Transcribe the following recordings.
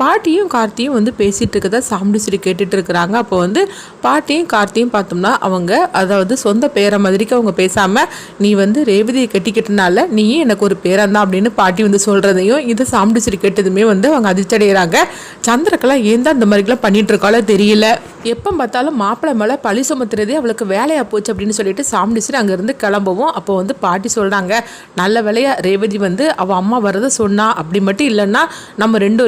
பாட்டியும் கார்த்தியும் வந்து பேசிகிட்டு இருக்கதை சாமுண்டீஸ்வரி கேட்டுட்டு இருக்கிறாங்க அப்போ வந்து பாட்டியும் கார்த்தியும் பார்த்தோம்னா அவங்க அதாவது சொந்த பேரை மாதிரிக்கு அவங்க பேசாமல் நீ வந்து ரேவதியை கட்டிக்கிட்டனால நீயே எனக்கு ஒரு பேரன் தான் அப்படின்னு பாட்டி வந்து சொல்கிறதையும் இது சாமுண்டீஸ்வரி கேட்டதுமே வந்து அவங்க அதிர்ச்சி அடைகிறாங்க சந்திரக்கெல்லாம் ஏன் தான் இந்த மாதிரிலாம் பண்ணிட்டு இருக்காளோ தெரியல. எப்போ பார்த்தாலும் மாப்பிள்ளை மேலே பழி சுமத்துறதே அவளுக்கு வேலையாக போச்சு அப்படின்னு சொல்லிட்டு சாமுண்டீஸ்வரி அங்கேருந்து கிளம்பவும். அப்போ வந்து பாட்டி சொல்கிறாங்க நல்ல வேலையாக ரேவதி வந்து அவள் அம்மா வரதை சொன்னா அப்படி மட்டும் இல்லைன்னா நம்ம ரெண்டு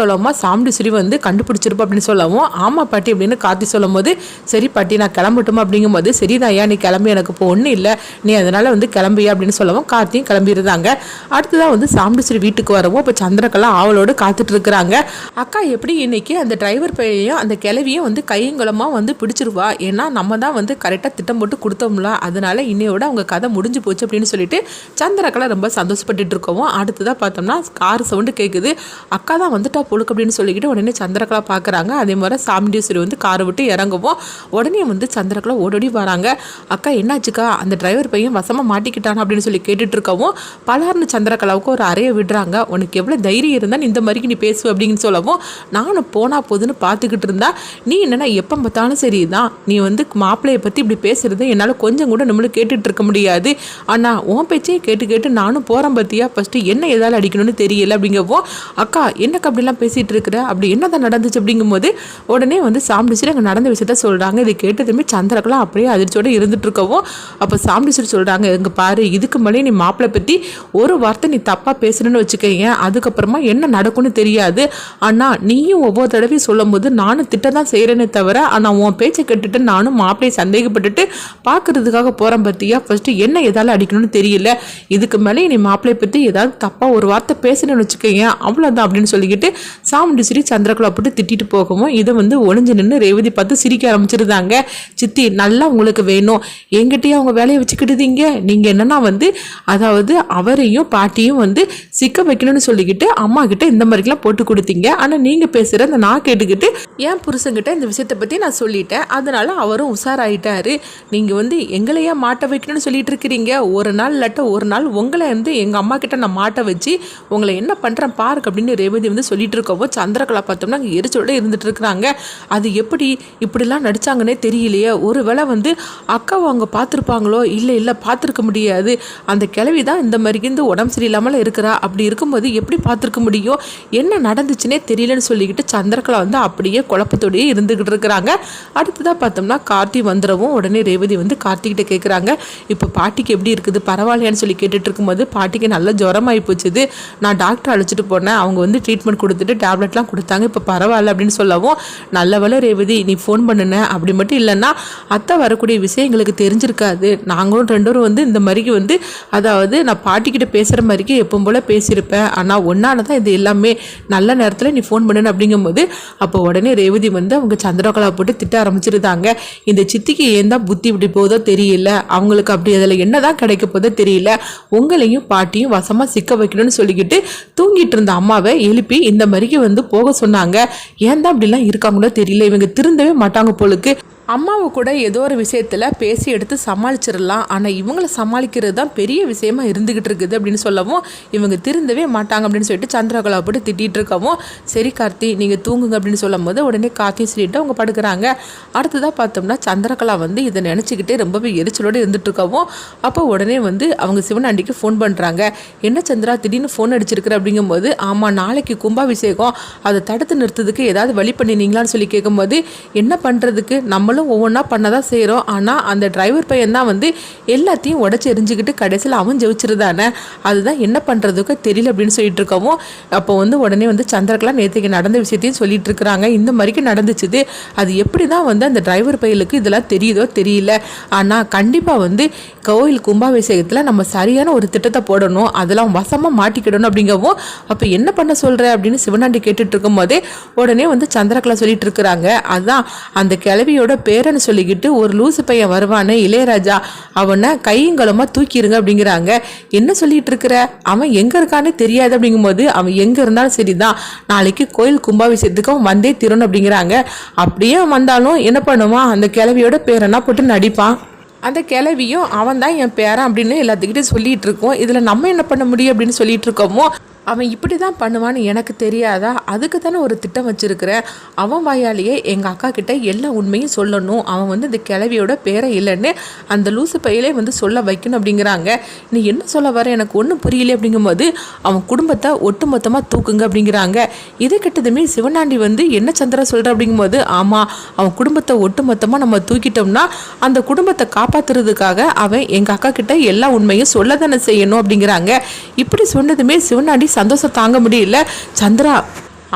வரையும் கையங்கலமாக சிறி வந்து கண்டுபிடிச்சிருப்போம் அப்படின்னு சொல்லவும் ஆமாம் பாட்டி அப்படின்னு காத்தி சொல்லும் போது சரி பாட்டி நான் கிளம்பட்டுமா அப்படிங்கும்போது சரிதான் ஐயா நீ கிளம்பி எனக்கு இப்போ ஒன்றும் இல்லை. நீ அதனால் வந்து கிளம்பியா அப்படின்னு சொல்லவும் கார்த்தியும் கிளம்பியிருந்தாங்க. அடுத்ததான் வந்து சாமுண்டீஸ்வரி வீட்டுக்கு வரவும் இப்போ சந்திரக்கெல்லாம் ஆவலோடு காத்துட்டு இருக்கிறாங்க. அக்கா எப்படி இன்னைக்கு அந்த டிரைவர் பையனையும் அந்த கிளவியும் வந்து கையங்குளமாக வந்து பிடிச்சிருவா? ஏன்னா நம்ம தான் வந்து கரெக்டாக திட்டம் போட்டு கொடுத்தோம்ல. அதனால இன்னையோட அவங்க கதை முடிஞ்சு போச்சு அப்படின்னு சொல்லிட்டு சந்திரக்கெல்லாம் ரொம்ப சந்தோஷப்பட்டு இருக்கவும் அடுத்ததாக பார்த்தோம்னா கார் சவுண்டு கேட்குது அக்கா தான் வந்துட்டா புழுக்கு அப்படின்னு சொல்லிக்கிட்டு உடனே சந்திரகலா பார்க்குறாங்க. அதே மாதிரி சாமுண்டீஸ்வரி வந்து காரை விட்டு இறங்கவும். உடனே வந்து சந்திரகலா ஓடோடி வராங்க. அக்கா என்னாச்சுக்கா? அந்த டிரைவர் பையன் வசமாக மாட்டிக்கிட்டானா? அப்படின்னு சொல்லி கேட்டுட்டு இருக்கவும் பலர்னு சந்திரகலாவுக்கு ஒரு அறையை விடுறாங்க. உனக்கு எவ்வளோ தைரியம் இருந்தால் இந்த மாதிரிக்கு நீ பேசுவ அப்படின்னு சொல்லவும் நானும் போனால் போதுன்னு பார்த்துக்கிட்டு இருந்தா. நீ என்னென்னா எப்போ பார்த்தாலும் சரி தான். நீ வந்து மாப்பிள்ளையை பற்றி இப்படி பேசுறது என்னால் கொஞ்சம் கூட நம்மளும் கேட்டுட்டு இருக்க முடியாது. ஆனால் உன் பேச்சையும் கேட்டு கேட்டு நானும் போகிறேன் பார்த்தியா ஃபஸ்ட்டு என்ன எதால் அடிக்கணும்னு தெரியல அப்படிங்கப்போ அக்கா என்னக்கா அப்படிலாம் பேசிகிட்டு இருக்கிற அப்படி என்னதான் நடந்துச்சு அப்படிங்கும்போது உடனே வந்து சாம்பிடிச்சிட்டு அங்கே நடந்த விஷயத்த சொல்கிறாங்க இதை கேட்டதுமே சந்திரகலாம் அப்படியே அதிர்ச்சியோடு இருந்துட்டு இருக்கவும் அப்போ சாம்பிடிச்சிட்டு சொல்கிறாங்க இங்கே பாரு இதுக்கு மேலே நீ மாப்பிள்ளை பற்றி ஒரு வார்த்தை நீ தப்பாக பேசணும்னு வச்சுக்கோங்க அதுக்கப்புறமா என்ன நடக்கும்னு தெரியாது. ஆனால் நீயும் ஒவ்வொரு தடவையும் சொல்லும் போது நானும் திட்ட தான் செய்கிறேனே தவிர ஆனால் உன் பேச்சை கேட்டுட்டு நானும் மாப்பிள்ளையை சந்தேகப்பட்டுட்டு பார்க்கறதுக்காக போகிறேன் பார்த்தியா ஃபஸ்ட்டு என்ன எதால் அடிக்கணும்னு தெரியல. இதுக்கு மேலே நீ மாப்பிள்ளையை பற்றி ஏதாவது தப்பாக ஒரு வார்த்தை பேசணும்னு வச்சுக்கோங்க அவ்வளோதான் அப்படின்னு சொல்லிக்கிட்டு சாமுண்டீஸ்வரி சந்திரகுலா போட்டு திட்டிட்டு போகவும் இதை வந்து ஒளிஞ்சு நின்று ரேவதி பார்த்து சிரிக்க ஆரம்பிச்சிருந்தாங்க. சித்தி நல்லா உங்களுக்கு வேணும். எங்கிட்டயே அவங்க வேலையை வச்சுக்கிட்டுதீங்க. நீங்கள் என்னன்னா வந்து அதாவது அவரையும் பாட்டியும் வந்து சிக்க வைக்கணும்னு சொல்லிக்கிட்டு அம்மா கிட்ட இந்த மாதிரிலாம் போட்டு கொடுத்தீங்க. ஆனால் நீங்கள் பேசுகிற அந்த நான் கேட்டுக்கிட்டு என் புருஷங்கிட்ட இந்த விஷயத்தை பற்றி நான் சொல்லிட்டேன். அதனால அவரும் உஷாராயிட்டாரு. நீங்கள் வந்து எங்களையே மாட்ட வைக்கணும்னு சொல்லிட்டு இருக்கிறீங்க. ஒரு நாள் இல்லாட்ட ஒரு நாள் உங்களை வந்து எங்கள் அம்மா கிட்ட நான் மாட்ட வச்சு உங்களை என்ன பண்ணுறேன் பாருங்க அப்படின்னு ரேவதி வந்து சொல்லிட்டு இருக்கவும் சந்திரகலா பார்த்தோம்னா அங்கே எரிச்சலோட இருந்துட்டு இருக்கிறாங்க. அது எப்படி இப்படிலாம் நடித்தாங்கன்னே தெரியலையே. ஒரு வேளை வந்து அக்காவை அவங்க பார்த்துருப்பாங்களோ? இல்லை இல்லை பார்த்துருக்க முடியாது. அந்த கிழவி தான் இந்த மாதிரி இந்த உடம்பு சரியில்லாமல் இருக்கிறா. அப்படி இருக்கும்போது எப்படி பார்த்துருக்க முடியும்? என்ன நடந்துச்சுன்னே தெரியலன்னு சொல்லிக்கிட்டு சந்திரகலா வந்து அப்படியே குழப்பத்தோடயே இருந்துக்கிட்டு இருக்கிறாங்க. அடுத்ததாக பார்த்தோம்னா கார்த்தி வந்துடவும் உடனே ரேவதி வந்து கார்த்திகிட்ட கேட்குறாங்க இப்போ பாட்டிக்கு எப்படி இருக்குது? பரவாயில்லையான்னு சொல்லி கேட்டுட்டு இருக்கும்போது பாட்டிக்கு நல்ல ஜுரமாகி போச்சுது. நான் டாக்டர் அழைச்சிட்டு போனேன். அவங்க வந்து ட்ரீட்மெண்ட் கொடுத்துட்டு டேப்லெட்லாம் கொடுத்தாங்க. இப்போ பரவாயில்ல அப்படின்னு சொல்லவும் நல்ல வேலை ரேவதி நீ ஃபோன் பண்ணுன அப்படி மட்டும் இல்லைன்னா அத்தை வரக்கூடிய விஷயம் எங்களுக்கு தெரிஞ்சிருக்காது. நாங்களும் ரெண்டோரும் வந்து இந்த மாதிரிக்கு வந்து அதாவது நான் பாட்டிக்கிட்ட பேசுகிற மாதிரிக்கு எப்பவும் போல் பேசியிருப்பேன். ஆனால் ஒன்னால தான் இது எல்லாமே நல்ல நேரத்தில் நீ ஃபோன் பண்ணுன அப்படிங்கும்போது அப்போ உடனே ரேவதி வந்து அவங்க சந்திரகலா போட்டு திட்ட ஆரம்பிச்சிருந்தாங்க. இந்த சித்திக்கு ஏன் தான் புத்தி இப்படி போதோ தெரியல. அவங்களுக்கு அப்படி அதில் என்ன தான் கிடைக்க போதோ தெரியல. உங்களையும் பாட்டியும் வசமாக சிக்க வைக்கணும்னு சொல்லிக்கிட்டு தூங்கிட்டு இருந்த அம்மாவை எழுப்பி இந்த வரைக்கும் வந்து போக சொன்னாங்க. ஏன் தான் அப்படிலாம் இருக்காங்களோ தெரியல. இவங்க திருந்தவே மாட்டாங்க போலுக்கு. அம்மாவை கூட ஏதோ ஒரு விஷயத்தில் பேசி எடுத்து சமாளிச்சிடலாம் ஆனால் இவங்களை சமாளிக்கிறது தான் பெரிய விஷயமா இருந்துக்கிட்டு இருக்குது அப்படின்னு சொல்லவும் இவங்க திருந்தவே மாட்டாங்க அப்படின்னு சொல்லிட்டு சந்திரகலா போட்டு திட்டிகிட்டு இருக்கவும் சரி கார்த்தி நீங்கள் தூங்குங்க அப்படின்னு சொல்லும் போது உடனே கார்த்தி சொல்லிட்டு அவங்க படுக்கிறாங்க. அடுத்ததாக பார்த்தோம்னா சந்திரகலா வந்து இதை நினச்சிக்கிட்டே ரொம்பவே எரிச்சலோடு இருந்துட்டு இருக்கவும் அப்போ உடனே வந்து அவங்க சிவனாண்டிக்கு ஃபோன் பண்ணுறாங்க என்ன சந்திரா திடீர்னு ஃபோன் அடிச்சிருக்கிற? அப்படிங்கும்போது ஆமாம் நாளைக்கு கும்பாபிஷேகம். அதை தடுத்து நிறுத்ததுக்கு ஏதாவது வழி பண்ணினீங்களான்னு சொல்லி கேட்கும்போது என்ன பண்ணுறதுக்கு நம்மளும் ஒவ்வொன்றா பண்ண தான் செய்கிறோம் ஆனால் அந்த டிரைவர் பையன் தான் வந்து எல்லாத்தையும் உடச்சி எரிஞ்சுக்கிட்டு கடைசியில் அவன் ஜெயிச்சிருதானே? அதுதான் என்ன பண்ணுறதுக்கு தெரியல அப்படின்னு சொல்லிட்டு இருக்கவும் அப்போ வந்து உடனே வந்து சந்திரகலா நேற்றுக்கு நடந்த விஷயத்தையும் சொல்லிட்டு இருக்கிறாங்க. இந்த மாதிரிக்கு நடந்துச்சுது. அது எப்படி தான் வந்து அந்த டிரைவர் பையலுக்கு இதெல்லாம் தெரியுதோ தெரியல. ஆனால் கண்டிப்பாக வந்து கோயில் கும்பாபிஷேகத்தில் நம்ம சரியான ஒரு திட்டத்தை போடணும். அதெல்லாம் வசமாக மாட்டிக்கிடணும் அப்படிங்கவும் அப்போ என்ன பண்ண சொல்கிற அப்படின்னு சிவனாண்டி கேட்டுட்டு இருக்கும்போதே உடனே வந்து சந்திரகலா சொல்லிட்டு இருக்கிறாங்க. அதுதான் அந்த கிழவியோட பேரன்னு சொல்லிக்கிட்டு ஒரு லூசு பையன் வருவானே இளையராஜா அவனை கையங்கலமா தூக்கிடுங்க அப்படிங்கிறாங்க. என்ன சொல்லிட்டு இருக்கிற? அவன் எங்கே இருக்கான்னு தெரியாது அப்படிங்கும்போது அவன் எங்கே இருந்தாலும் சரிதான். நாளைக்கு கோயில் கும்பாபிஷேகத்துக்கு அவன் வந்தே திருணும் அப்படிங்கிறாங்க. அப்படியே வந்தாலும் என்ன பண்ணுவான்? அந்த கிளவியோட பேரனா போட்டு நடிப்பான். அந்த கிளவியும் அவன் தான் என் பேரன் அப்படின்னு எல்லாத்துக்கிட்டே சொல்லிட்டு இருக்கோம். இதில் நம்ம என்ன பண்ண முடியும் அப்படின்னு சொல்லிட்டு இருக்கோமோ? அவன் இப்படி தான் பண்ணுவான்னு எனக்கு தெரியாதா? அதுக்கு தானே ஒரு திட்டம் வச்சுருக்கிறேன் அவன் வாயாலேயே எங்கள் அக்கா கிட்டே எல்லா உண்மையும் சொல்லணும். அவன் வந்து இந்த கிளவியோட பேரை இல்லைன்னு அந்த லூசு பையிலே வந்து சொல்ல வைக்கணும் அப்படிங்கிறாங்க. நீ என்ன சொல்ல வர? எனக்கு ஒன்றும் புரியல அப்படிங்கும்போது அவன் குடும்பத்தை ஒட்டுமொத்தமாக தூக்குங்க அப்படிங்கிறாங்க. இது கிட்டதுமே சிவனாண்டி வந்து என்ன சந்திரா சொல்கிற அப்படிங்கும்போது ஆமாம் அவன் குடும்பத்தை ஒட்டுமொத்தமாக நம்ம தூக்கிட்டோம்னா அந்த குடும்பத்தை காப்பாத்துறதுக்காக அவன் எங்கள் அக்கா கிட்ட எல்லா உண்மையும் சொல்ல தானே செய்யணும் அப்படிங்கிறாங்க. இப்படி சொன்னதுமே சிவனாண்டி சந்தோஷம் தாங்க முடியல. சந்திரா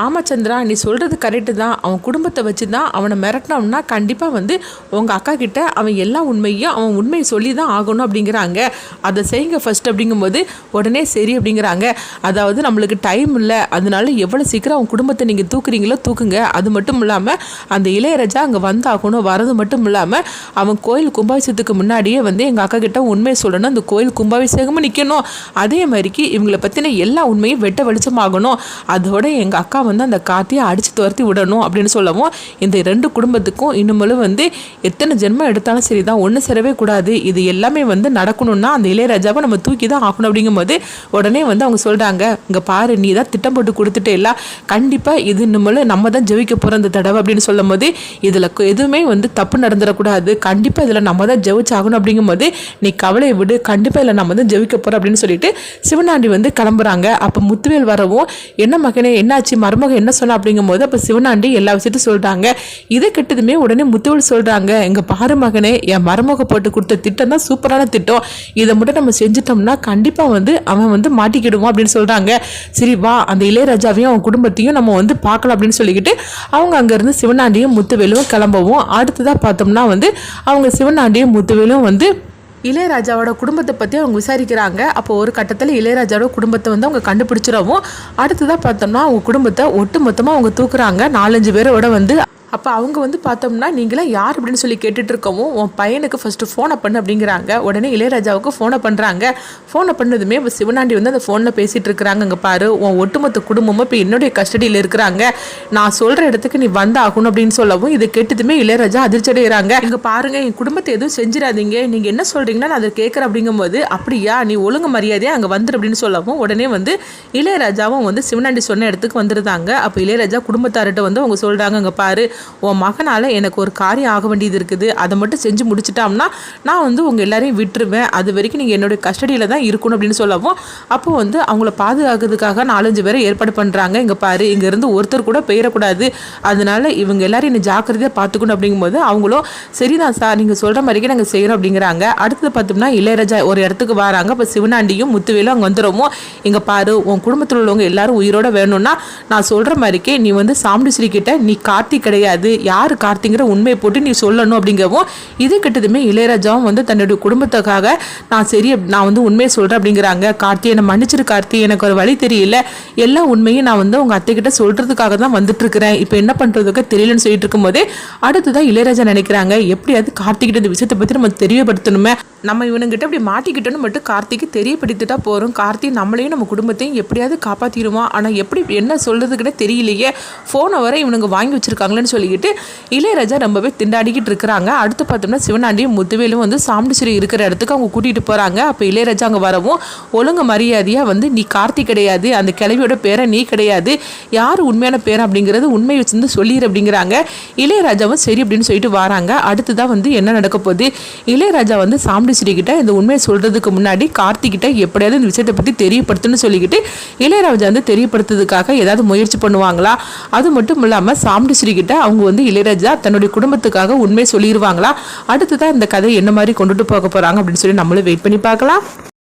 ஆமாம் சந்திரா நீ சொல்கிறது கரெக்டு தான். அவன் குடும்பத்தை வச்சு தான் அவனை மிரட்டினோம்னா கண்டிப்பாக வந்து உங்கள் அக்கா கிட்ட அவன் எல்லா உண்மையும் அவன் உண்மையை சொல்லி தான் ஆகணும் அப்படிங்கிறாங்க. அதை செய்யுங்க ஃபர்ஸ்ட் அப்படிங்கும்போது உடனே சரி அப்படிங்கிறாங்க. அதாவது நம்மளுக்கு டைம் இல்லை. அதனால எவ்வளோ சீக்கிரம் அவன் குடும்பத்தை நீங்கள் தூக்குறீங்களோ தூக்குங்க. அது மட்டும் இல்லாமல் அந்த இளையராஜா அங்கே வந்தாகணும் வரது மட்டும் இல்லாமல் அவன் கோயில் கும்பாபிஷேகத்துக்கு முன்னாடியே வந்து எங்கள் அக்கா கிட்ட உண்மையை சொல்லணும். அந்த கோயில் கும்பாபிஷேகமும் நிற்கணும் அதே மாதிரிக்கு இவங்களை பற்றின எல்லா உண்மையும் வெட்ட வெளிச்சமாகணும். அதோட எங்கள் அக்கா வந்து அந்த காத்தியை அடித்து துரத்தி விடணும் அப்படின்னு சொல்லவும் இந்த ரெண்டு குடும்பத்துக்கும் இன்னுமலும் வந்து எத்தனை ஜென்மம் எடுத்தாலும் சரி தான் ஒன்று சேரவே கூடாது. இது எல்லாமே வந்து நடக்கணும்னா அந்த இளையராஜாவை நம்ம தூக்கி தான் ஆகணும் அப்படிங்கும்போது உடனே வந்து அவங்க சொல்கிறாங்க இங்கே பாரு நீ தான் திட்டம் போட்டு கொடுத்துட்டே இல்லை கண்டிப்பாக இது இன்னுமலும் நம்ம தான் ஜெயிக்க போகிற இந்த தடவை அப்படின்னு சொல்லும் போது இதில் எதுவுமே வந்து தப்பு நடந்துடக்கூடாது. கண்டிப்பாக இதில் நம்ம தான் ஜெயிச்சாகணும் அப்படிங்கும்போது நீ கவலையை விடு கண்டிப்பாக இதில் நம்ம தான் ஜெயிக்க போகிறோம் அப்படின்னு சொல்லிட்டு சிவனாண்டி வந்து கிளம்புறாங்க. அப்போ முத்துவேல் வரவும் என்ன மகனே என்னாச்சு? மருமக என்ன சொன்னா அப்படிங்கும்போது அப்போ சிவனாண்டி எல்லா விஷயத்தையும் சொல்கிறாங்க இதை கெட்டதுமே உடனே முத்துவேல் சொல்கிறாங்க எங்கள் பாரு மகனே என் மருமக போட்டு கொடுத்த திட்டம் தான் சூப்பரான திட்டம். இதை மட்டும் நம்ம செஞ்சிட்டோம்னா கண்டிப்பாக வந்து அவன் வந்து மாட்டிக்கிடுவோம் அப்படின்னு சொல்கிறாங்க சரி வா அந்த இளையராஜாவையும் அவன் குடும்பத்தையும் நம்ம வந்து பார்க்கலாம் அப்படின்னு சொல்லிக்கிட்டு அவங்க அங்கேருந்து சிவனாண்டியும் முத்துவேலும் கிளம்பவும். அடுத்ததாக பார்த்தோம்னா வந்து அவங்க சிவனாண்டியும் முத்துவேலும் வந்து இளையராஜாவோட குடும்பத்தை பற்றி அவங்க விசாரிக்கிறாங்க. அப்போ ஒரு கட்டத்தில் இளையராஜாவோட குடும்பத்தை வந்து அவங்க கண்டுபிடிச்சிடவும் அடுத்ததாக பார்த்தோம்னா அவங்க குடும்பத்தை ஒட்டு மொத்தமாக அவங்க தூக்குறாங்க. நாலஞ்சு பேரோட வந்து அப்போ அவங்க வந்து பார்த்தோம்னா நீங்களாம் யார் அப்படின்னு சொல்லி கேட்டுட்டு இருக்கவும் உன் பையனுக்கு ஃபஸ்ட்டு ஃபோனை பண்ணு அப்படிங்கிறாங்க. உடனே இளையராஜாவுக்கு ஃபோனை பண்ணுறாங்க ஃபோனை பண்ணதுமே இப்போ சிவனாண்டி வந்து அந்த ஃபோனில் பேசிகிட்டு இருக்கிறாங்க அங்கே பாரு. உன் ஒட்டுமொத்த குடும்பமும் இப்போ என்னுடைய கஸ்டடியில் இருக்கிறாங்க. நான் சொல்கிற இடத்துக்கு நீ வந்தாகணும் அப்படின்னு சொல்லவும் இது கேட்டதுமே இளையராஜா அதிர்ச்சி அடைகிறாங்க இங்கே பாருங்க என் குடும்பத்தை எதுவும் செஞ்சிடாதீங்க. நீங்கள் என்ன சொல்கிறீங்கன்னா நான் அதை கேட்குறேன் அப்படிங்கும்போது அப்படியா நீ ஒழுங்கு மரியாதையாக அங்கே வந்துரு அப்படின்னு சொல்லவும் உடனே வந்து இளையராஜாவும் வந்து சிவனாண்டி சொன்ன இடத்துக்கு வந்துருந்தாங்க. அப்போ இளையராஜா குடும்பத்தார்கிட்ட வந்து அவங்க சொல்கிறாங்க அங்கே பாரு. உன் மகனால் எனக்கு ஒரு காரியம் ஆக வேண்டியது இருக்குது. அதை மட்டும் செஞ்சு முடிச்சிட்டோம்னா நான் வந்து உங்கள் எல்லாரையும் விட்டுருவேன். அது வரைக்கும் நீங்கள் என்னுடைய கஸ்டடியில் தான் இருக்கணும் அப்படின்னு சொல்லவும் அப்போ வந்து அவங்கள பாதுகாக்கிறதுக்காக நாலஞ்சு பேரை ஏற்பாடு பண்ணுறாங்க இங்கே பாரு இங்கேருந்து ஒருத்தர் கூட பெயரக்கூடாது அதனால் இவங்க எல்லாரும் என்னை ஜாக்கிரதையாக பார்த்துக்கணும் அப்படிங்கும்போது அவங்களும் சரிதான் சார் நீங்கள் சொல்கிற மாதிரிக்கே நாங்கள் செய்கிறோம் அப்படிங்கிறாங்க. அடுத்தது பார்த்தோம்னா இளையராஜா ஒரு இடத்துக்கு வராங்க. இப்போ சிவனாண்டியும் முத்துவேலும் அங்கே வந்துடுவோம் இங்கே பாரு உன் குடும்பத்தில் உள்ளவங்க எல்லாரும் உயிரோட வேணும்னா நான் சொல்கிற மாதிரிக்கே நீ வந்து சாமுண்டிஸ்ரீ கிட்ட நீ கார்த்தி கிடையாது. யார் கார்த்திங்கிற உண்மையை போட்டு நீ சொல்லணும் அப்படிங்கவும் இது கிட்டதுமே இளையராஜாவும் வந்து தன்னுடைய குடும்பத்துக்காக நான் சரி நான் வந்து உண்மையை சொல்கிறேன் அப்படிங்கிறாங்க. கார்த்தி என்னை மன்னிச்சிரு கார்த்தி எனக்கு ஒரு வழி தெரியல. எல்லா உண்மையும் நான் வந்து உங்கள் அத்தை கிட்ட சொல்கிறதுக்காக தான் வந்துட்டுருக்கிறேன். இப்போ என்ன பண்ணுறதுக்கு தெரியலன்னு சொல்லிட்டு இருக்கும்போதே அடுத்ததான் இளையராஜா நினைக்கிறாங்க. எப்படியாவது கார்த்திகிட்ட இந்த விஷயத்தை பற்றி நம்ம தெரியப்படுத்தணுமே. நம்ம இவனுங்கிட்ட இப்படி மாட்டிக்கிட்டோன்னு மட்டும் கார்த்திக்கு தெரியப்படுத்திட்டா போகிறோம் கார்த்தி நம்மளையும் நம்ம குடும்பத்தையும் எப்படியாவது காப்பாற்றிடுவான் ஆனால் எப்படி என்ன சொல்கிறதுக்கிட்ட தெரியலையே. ஃபோனை வர இவனுங்க வாங்கி வச்சுருக்காங்களேன்னு சொல்லிக்கிட்டு இளையராஜா ரொம்பவே திண்டாடிக்கிட்டு இருக்கிறாங்க. அடுத்து பார்த்தோம்னா சிவனாண்டியும் முத்துவேலும் வந்து சாமுண்டீஸ்வரி இருக்கிற இடத்துக்கு அவங்க கூட்டிகிட்டு போகிறாங்க அப்போ இளையராஜா அங்கே வரவும் ஒழுங்கு மரியாதையாக வந்து நீ கார்த்தி கிடையாது. அந்த கிளவியோட பேரை நீ கிடையாது. யார் உண்மையான பேர்? அப்படிங்கிறது உண்மை வச்சுருந்து சொல்லிடு அப்படிங்கிறாங்க. இளையராஜாவும் சரி அப்படின்னு சொல்லிட்டு வராங்க. அடுத்ததான் வந்து என்ன நடக்க போகுது? இளையராஜா வந்து சாமுண்டீஸ்வரி கிட்ட இந்த உண்மையை சொல்கிறதுக்கு முன்னாடி கார்த்திகிட்ட எப்படியாவது இந்த விஷயத்தை பற்றி தெரியப்படுத்துன்னு சொல்லிக்கிட்டு இளையராஜா வந்து தெரியப்படுத்துறதுக்காக ஏதாவது முயற்சி பண்ணுவாங்களா? அது மட்டும் இல்லாமல் சாமுண்டீஸ்வரி கிட்ட அவங்க வந்து இளையராஜா தன்னுடைய குடும்பத்துக்காக உண்மை சொல்லிடுவாங்களா? அடுத்ததான் இந்த கதை என்ன மாதிரி கொண்டுட்டு போக போகிறாங்க அப்படின்னு சொல்லி நம்மளும் வெயிட் பண்ணி பார்க்கலாம்.